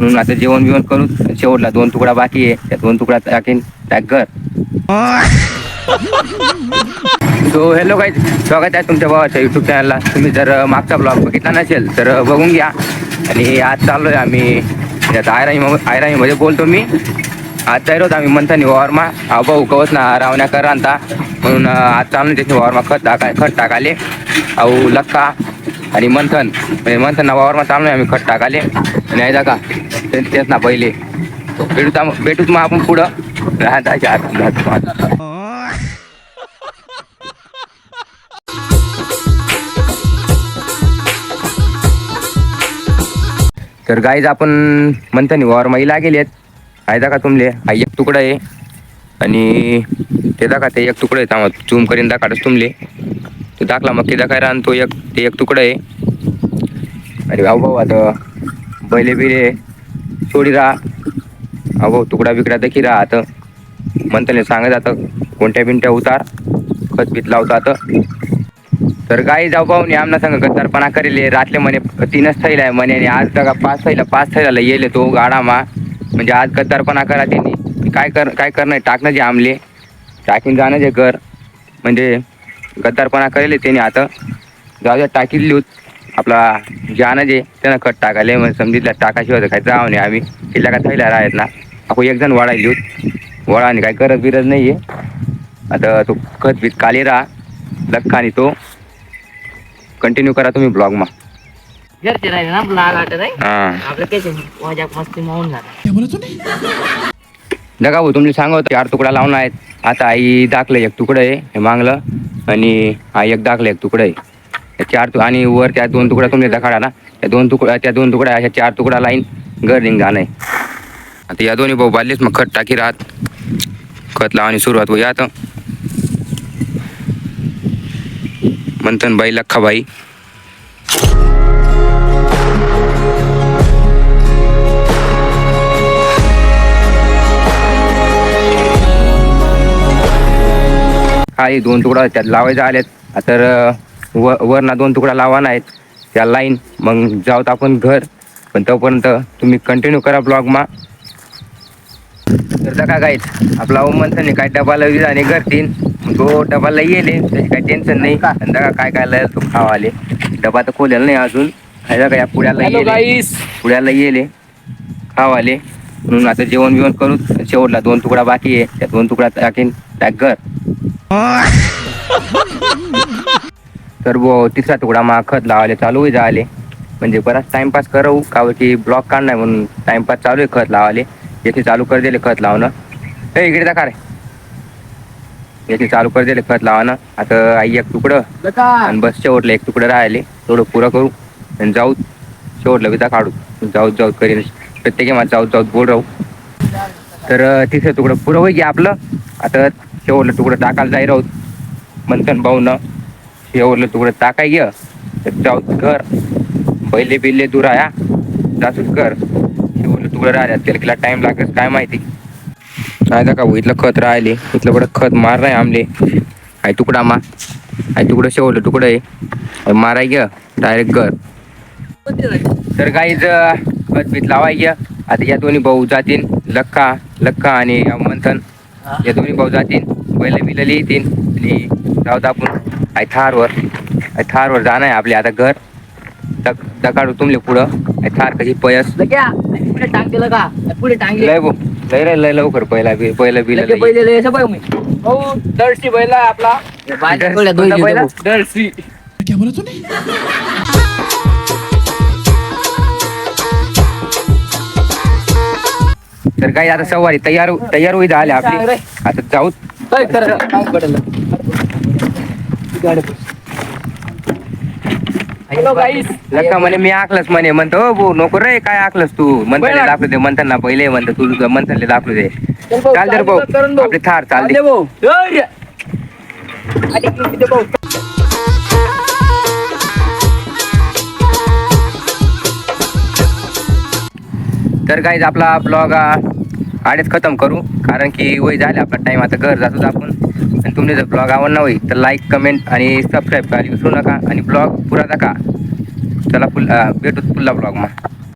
म्हणून आता जेवण बिवण करू. शेवटला दोन तुकडा बाकी आहे. त्या दोन तुकडा टाकीन. टाक घर सो हॅलो काय स्वागत आहे तुमच्या भावाच्या युट्यूब चॅनलला तुम्ही जर मागचा ब्लॉग बघितला नसेल तर बघून घ्या. आणि आज चाललोय आम्ही. यात आयराई आयराईमध्ये बोलतो मी. आज जाईल होतो आम्ही म्हणतानी वावरमा आबा भाऊ ना रावण्या कर आणता म्हणून आज चालून त्याची वावरमा खत टाकाय खत टाकाले. अहो लक्का. आणि मंथन म्हणजे मंथन ना वावरमा चाललोय आम्ही खत टाकाले आणि आहे का तेच ना पहिले. भेटू भेटूच मग आपण पुढं राहता तर गाईज आपण म्हणता नाही वावर महिला गेलेत आहे का तुमले हा एक तुकडा आहे. आणि ते दाखा ते एक तुकडं आहे. चुम करीन दाखाडच तुमले. तो दाखला मग ते काय आणि तो एक ते एक तुकडं आहे. अरे भाऊ भाऊ आता बैले बिले सोडी राहा. अहो भाऊ तुकडा बिकडा देखील राहा. आता म्हणताने सांगत आता कोणत्या बिंट्या उतार खत बीत लावता आता. तर काही जाऊ पाहून आमना सांग गद्दारपणा करेल. रातले म्हणे तीनच थैला आहे म्हणे. आणि आज का पाच थैला पाच थैला येले तो गाडामा. म्हणजे आज गद्दारपणा करा त्यांनी. काय कर काय करणं टाकणं जे आमले. टाकीन जाणं जे कर. म्हणजे गद्दारपणा करेल त्यांनी आता जाऊ लिहूत आपला जाणं जे त्यानं खत टाकाले म्हणजे समजितल्या टाकाशिवाय काय जावं नाही. आम्ही किल्ल्या का थैला राहत ना. आपण एक जण वडा लिहूत वडा आणि काय करत बिरत नाही आहे आता तो खत बीत काली राहा. लक्का आणि तो कंटिन्यू करा तुम्ही ब्लॉग मा. घरचे राहिले ना लाग वाटत आहे. हा. आपलं केस मजा मस्ती मावून झाला जगा भाऊ तुम्ही सांगत चार तुकडा लावून आहेत. आता आई दाखलं एक तुकडं आहे हे मागलं आणि हा एक दाखलं एक तुकडं आहे. चार तु आणि वर त्या दोन तुकड्या तुम्ही दाखाडा ना. त्या दोन तुकडा त्या दोन तुकड्या ह्या चार तुकडा लाईन घर रिंग जाणं आहे आता या दोन्ही भाऊ बांधलेच मग खत टाकी राहत. खत लावणी सुरुवात होई आता. मंथन बाई लख्खाबाई बाई. हे दोन तुकडा त्यात लावायचे आलेत. आता तर व वरना दोन तुकडा लावाना आहेत. त्या लाईन मग जाऊत आपण घर. पण तोपर्यंत तुम्ही कंटिन्यू करा ब्लॉग मा. तर का काय आपला ओमनचं काय डबाला विजा आणि मग तो डबाला येले त्याची काही टेन्शन नाही. आणि का काय काय लायल तो खावा आले डबा तर खोलेला नाही अजून. आहे का या पुण्याला येले. पुण्याला येले. खावाले. म्हणून आता जेवण बिवण करू. शेवटला दोन तुकडा बाकी आहे. त्या दोन तुकडा टाकीन. टाक घर. तर वो तिसरा तुकडा मा खत लावायला चालू आहे झाले. म्हणजे बराच टाइमपास करू का की ब्लॉक काढणार म्हणून टाइमपास चालू आहे खत लावाले येथे चालू कर दिले खत लावणं. ए इकडे जा का रे. येथे चालू कर दिले खत लावणं. आता आई एक तुकडं आणि बस शेवटलं एक तुकडं राहिले. थोडं पुरं करू आणि जाऊ. शेवटलं विधा काढू. जाऊ जाऊ करीन. प्रत्येकी मला जाऊ जाऊ बोल राहू. तर तिसरं तुकडं पुरं होई आपलं? आता शेवटलं तुकडं टाकायला जाई राहू मंथन भाऊनं शेवटलं तुकडं टाकाय गे तर जाऊ घर. पहिले बिल्ले दूर आया जासूच कर शेवटलं तुकडं राहिल्या. त्याला किला टाइम लागेल काय माहिती? काय का भाऊ इथलं खत राहिले. इथलं बरं खत मार आहे आमले. आहे तुकडा मा आहे तुकडं शेवटलं तुकडं आहे. माराय गे डायरेक्ट घर. तर काहीच खत बीत लावाय गे आता या दोन्ही भाऊ जातील लक्का लक्का आणि मंथन. या दोन्ही भाऊ जातील बैल बिलले येतील आणि जाऊ आपण. आहे थारवर आहे थारवर जाणं आहे आपले आता घर. दक दकाडू तुमले पुढं. आहे थार कशी पयस पुढे टांग दिलं का? पुढे टांगले लय भाऊ लय रे लय लवकर पहिला बी पहिलं बिल पहिले असं मी. हो दर्शी बैला आहे आपला. बैल? दर्शी. तर काही आता सवारी तयार तयार होई झाले आपली. आता जाऊ हॅलो गाईस. लका म्हणे मी आखलस म्हणे. म्हणतो भाऊ नको रे काय आखलस तू? म्हणताले दाखवू दे म्हणताना पहिले म्हणतो तू म्हणताले दाखवू दे. चाल दे रे भाऊ. आपले थार चाल दे भाऊ. तर काहीच आपला ब्लॉग आडेच खतम करू कारण की वय झाले आपला टाईम आता घर जातोच आपण. आणि तुम्ही जर ब्लॉग आवडला होईल तर लाईक कमेंट आणि सबस्क्राईब करायला विसरू नका. आणि ब्लॉग पुरा दाखा चला पुल भेटूच पुल्ला ब्लॉग मग